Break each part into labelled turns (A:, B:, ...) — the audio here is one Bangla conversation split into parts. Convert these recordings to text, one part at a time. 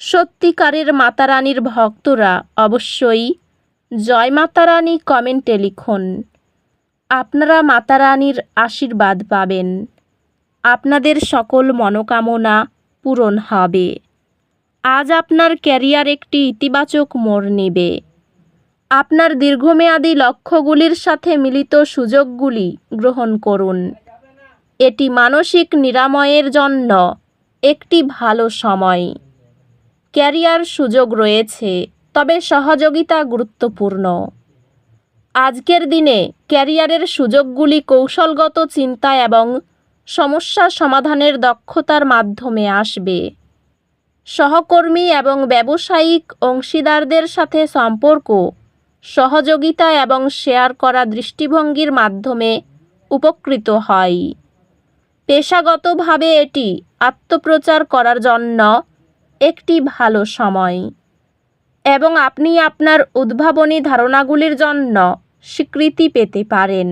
A: সত্যিকারের মাতারানীর ভক্তরা অবশ্যই জয় মাতারানী কমেন্টে লিখুন। আপনারা মাতারানীর আশীর্বাদ পাবেন। আপনাদের সকল মনোকামনা পূরণ হবে। আজ আপনার ক্যারিয়ার একটি ইতিবাচক মোড় নেবে। আপনার দীর্ঘমেয়াদী লক্ষ্যগুলির সাথে মিলিত সুযোগগুলি গ্রহণ করুন। এটি মানসিক নিরাময়ের জন্য একটি ভালো সময়। ক্যারিয়ার সুযোগ রয়েছে, তবে সহযোগিতা গুরুত্বপূর্ণ। আজকের দিনে ক্যারিয়ারের সুযোগগুলি কৌশলগত চিন্তা এবং সমস্যা সমাধানের দক্ষতার মাধ্যমে আসবে। সহকর্মী এবং ব্যবসায়িক অংশীদারদের সাথে সম্পর্ক, সহযোগিতা এবং শেয়ার করা দৃষ্টিভঙ্গির মাধ্যমে উপকৃত হয়। পেশাগতভাবে এটি আত্মপ্রচার করার জন্য একটি ভালো সময়। এবং আপনি আপনার উদ্ভাবনী ধারণাগুলির জন্য স্বীকৃতি পেতে পারেন।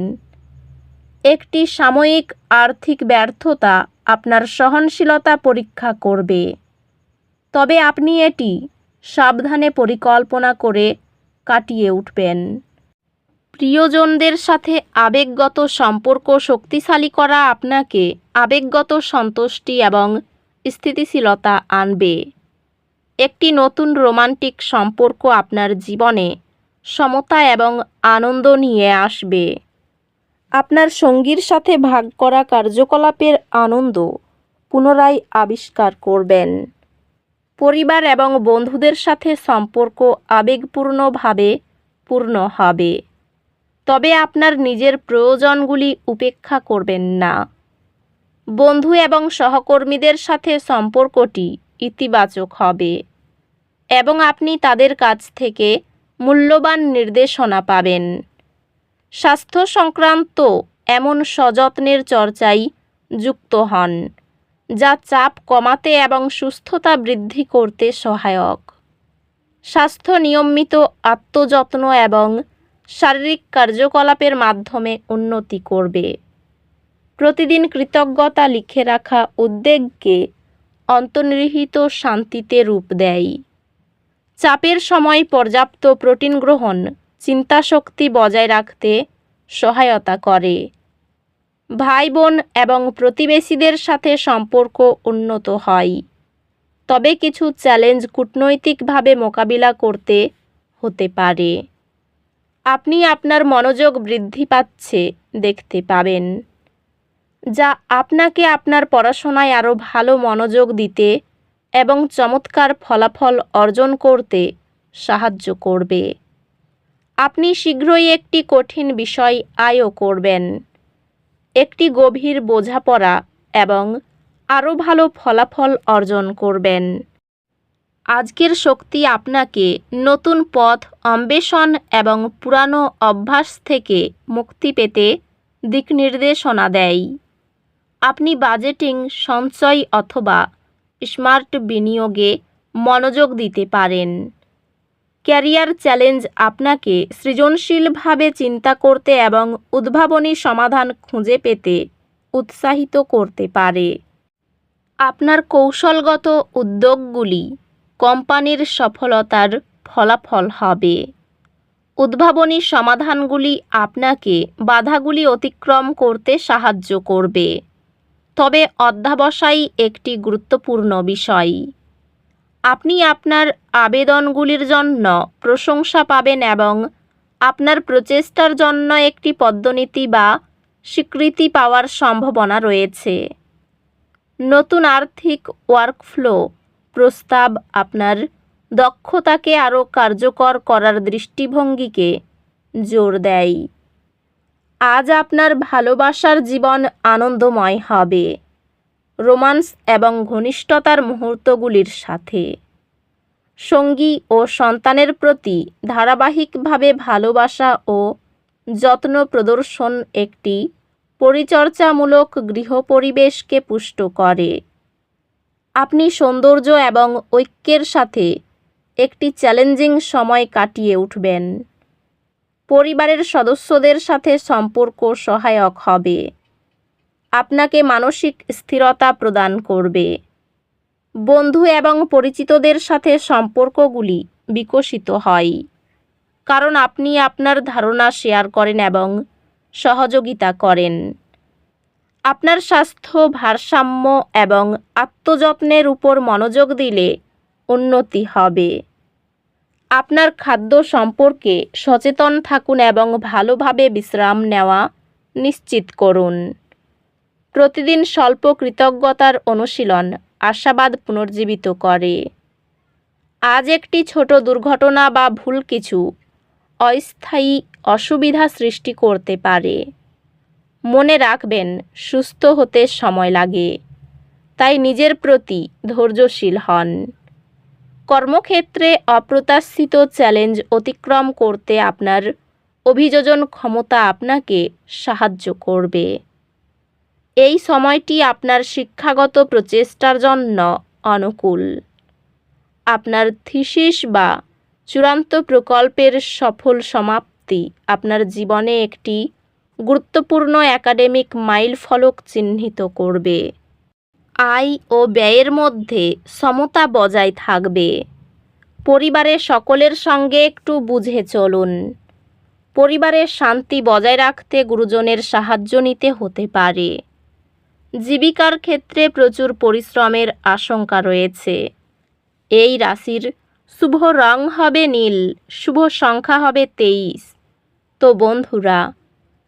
A: একটি সাময়িক আর্থিক ব্যর্থতা আপনার সহনশীলতা পরীক্ষা করবে। তবে আপনি এটি সাবধানে পরিকল্পনা করে কাটিয়ে উঠবেন। প্রিয়জনদের সাথে আবেগগত সম্পর্ক শক্তিশালী করা আপনাকে আবেগগত সন্তুষ্টি এবং স্থিতিশীলতা আনবে। একটি নতুন রোমান্টিক সম্পর্ক আপনার জীবনে সমতা এবং আনন্দ নিয়ে আসবে। আপনার সঙ্গীর সাথে ভাগ করা কার্যকলাপের আনন্দ পুনরায় আবিষ্কার করবেন। পরিবার এবং বন্ধুদের সাথে সম্পর্ক আবেগপূর্ণভাবে পূর্ণ হবে। তবে আপনার নিজের প্রয়োজনগুলি উপেক্ষা করবেন না। বন্ধু এবং সহকর্মীদের সাথে সম্পর্কটি ইতিবাচক হবে এবং আপনি তাদের কাছ থেকে মূল্যবান নির্দেশনা পাবেন। স্বাস্থ্য সংক্রান্ত এমন সযত্নের চর্চায় যুক্ত হন, যা চাপ কমাতে এবং সুস্থতা বৃদ্ধি করতে সহায়ক। স্বাস্থ্য নিয়মিত আত্মযত্ন এবং শারীরিক কার্যকলাপের মাধ্যমে উন্নতি করবে। প্রতিদিন কৃতজ্ঞতা লিখে রাখা উদ্বেগকে অন্তর্নিহিত শান্তিতে রূপ দেয়। চাপের সময় পর্যাপ্ত প্রোটিন গ্রহণ চিন্তাশক্তি বজায় রাখতে সহায়তা করে। ভাই বোন এবং প্রতিবেশীদের সাথে সম্পর্ক উন্নত হয়। তবে কিছু চ্যালেঞ্জ কূটনৈতিকভাবে মোকাবিলা করতে হতে পারে। আপনি আপনার মনোযোগ বৃদ্ধি পাচ্ছে দেখতে পাবেন। যা আপনাকে আপনার পড়াশোনায় আরও ভালো মনোযোগ দিতে এবং চমৎকার ফলাফল অর্জন করতে সাহায্য করবে। আপনি শীঘ্রই একটি কঠিন বিষয় আয়ও করবেন। একটি গভীর বোঝাপড়া এবং আরও ভালো ফলাফল অর্জন করবেন। আজকের শক্তি আপনাকে নতুন পথ অন্বেষণ এবং পুরানো অভ্যাস থেকে মুক্তি পেতে দিক নির্দেশনা দেয়। আপনি বাজেটিং, সঞ্চয় অথবা স্মার্ট বিনিয়োগে মনোযোগ দিতে পারেন। ক্যারিয়ার চ্যালেঞ্জ আপনাকে সৃজনশীলভাবে চিন্তা করতে এবং উদ্ভাবনী সমাধান খুঁজে পেতে উৎসাহিত করতে পারে। আপনার কৌশলগত উদ্যোগগুলি কোম্পানির সফলতার ফলাফল হবে। উদ্ভাবনী সমাধানগুলি আপনাকে বাধাগুলি অতিক্রম করতে সাহায্য করবে। তবে অধ্যাবসায় একটি গুরুত্বপূর্ণ বিষয়। আপনি আপনার আবেদনগুলির জন্য প্রশংসা পাবেন এবং আপনার প্রচেষ্টার জন্য একটি পদ্মনীতি বা স্বীকৃতি পাওয়ার সম্ভাবনা রয়েছে। নতুন আর্থিক ওয়ার্কফ্লো প্রস্তাব আপনার দক্ষতাকে আরও কার্যকর করার দৃষ্টিভঙ্গিকে জোর দেয়। আজ আপনার ভালোবাসার জীবন আনন্দময় হবে। রোমান্স এবং ঘনিষ্ঠতার মুহূর্তগুলির সাথে। সঙ্গী ও সন্তানের প্রতি ধারাবাহিকভাবে ভালোবাসা ও যত্ন প্রদর্শন একটি পরিচর্যামূলক গৃহ পরিবেশকে পুষ্ট করে। আপনি সৌন্দর্য এবং ঐক্যের সাথে একটি চ্যালেঞ্জিং সময় কাটিয়ে উঠবেন। পরিবারের সদস্যদের সাথে সম্পর্ক সহায়ক হবে। আপনাকে মানসিক স্থিরতা প্রদান করবে। বন্ধু এবং পরিচিতদের সাথে সম্পর্কগুলি বিকশিত হয়। কারণ আপনি আপনার ধারণা শেয়ার করেন এবং সহযোগিতা করেন। আপনার স্বাস্থ্য ভারসাম্য এবং আত্মযত্নের উপর মনোযোগ দিলে উন্নতি হবে। আপনার খাদ্য সম্পর্কে সচেতন থাকুন এবং ভালোভাবে বিশ্রাম নেওয়া নিশ্চিত করুন। প্রতিদিন স্বল্প কৃতজ্ঞতার অনুশীলন আশাবাদ পুনর্জীবিত করে। আজ একটি ছোট দুর্ঘটনা বা ভুল কিছু অস্থায়ী অসুবিধা সৃষ্টি করতে পারে। মনে রাখবেন, সুস্থ হতে সময় লাগে। তাই নিজের প্রতি ধৈর্যশীল হন। কর্মক্ষেত্রে অপ্রত্যাশিত চ্যালেঞ্জ অতিক্রম করতে আপনার অভিযোজন ক্ষমতা আপনাকে সাহায্য করবে। এই সময়টি আপনার শিক্ষাগত প্রচেষ্টার জন্য অনুকূল। আপনার থিসিস বা চূড়ান্ত প্রকল্পের সফল সমাপ্তি আপনার জীবনে একটি গুরুত্বপূর্ণ একাডেমিক মাইল ফলক চিহ্নিত করবে। আয় ও ব্যয়ের মধ্যে সমতা বজায় থাকবে। পরিবারের সকলের সঙ্গে একটু বুঝে চলুন। পরিবারের শান্তি বজায় রাখতে গুরুজনের সাহায্য নিতে হতে পারে। জীবিকার ক্ষেত্রে প্রচুর পরিশ্রমের আশঙ্কা রয়েছে। এই রাশির শুভ রং হবে নীল, শুভ সংখ্যা হবে তেইশ। তো বন্ধুরা,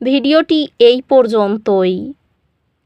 A: ভিডিওটি এই পর্যন্তই।